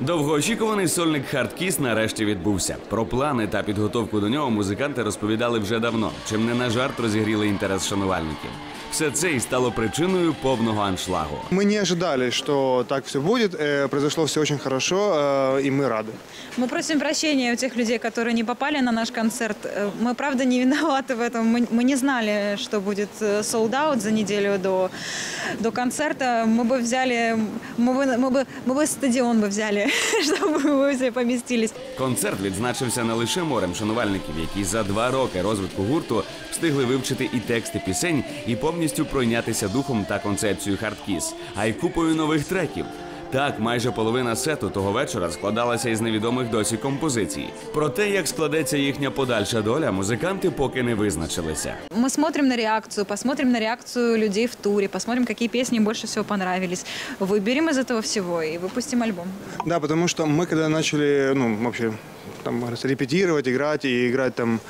Довгоочікуваний сольник Хардкіс нарешті відбувся. Про плани та підготовку до нього музиканти розповідали вже давно, чим не на жарт розігріли інтерес шанувальників. Все це і стало причиною повного аншлагу. Мы не ожидали, что так все будет. Э, Произошло все очень хорошо, э, и мы рады. Мы просим прощения у тех людей, которые не попали на наш концерт. Э, Мы, правда, не виноваты в этом. Мы, мы не знали, что будет солд-аут за неделю до, до концерта. Мы бы взяли, мы бы, мы бы, мы бы стадион бы взяли, чтобы ви все помістились. Концерт відзначився не лише морем шанувальників, які за два роки розвитку гурту встигли вивчити і тексти пісень, і повністю пройнятися духом та концепцією хардкіс, а й купою нових треків. Так, майже половина сету того вечора складалася із невідомих досі композицій. Про те, як складеться їхня подальша доля, музиканти поки не визначилися. Мы смотрим на реакцию, посмотрим на реакцию людей в туре, посмотрим, какие песни им больше всего понравились. Выберем из этого всего и выпустим альбом. Да, потому что мы когда начали, ну, вообще, там, репетировать, играть и играть там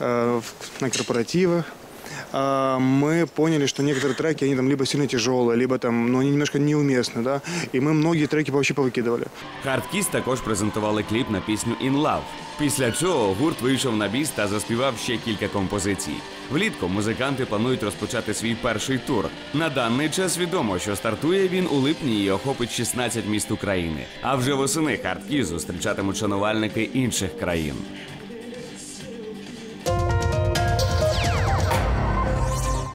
э, в- на корпоративах, э, мы поняли, что некоторые треки, они там либо сильно тяжелые, либо там, ну, они немножко неуместны, да, и мы многие треки вообще повыкидывали. Хардкіс також презентували кліп на пісню «In Love». Після чого гурт вийшов на біс та заспівав ще кілька композицій. Влітку музиканти планують розпочати свій перший тур. На даний час відомо, що стартує він у липні і охопить 16 міст України. А вже восени Хардкіс зустрічатимуть шанувальники інших країн.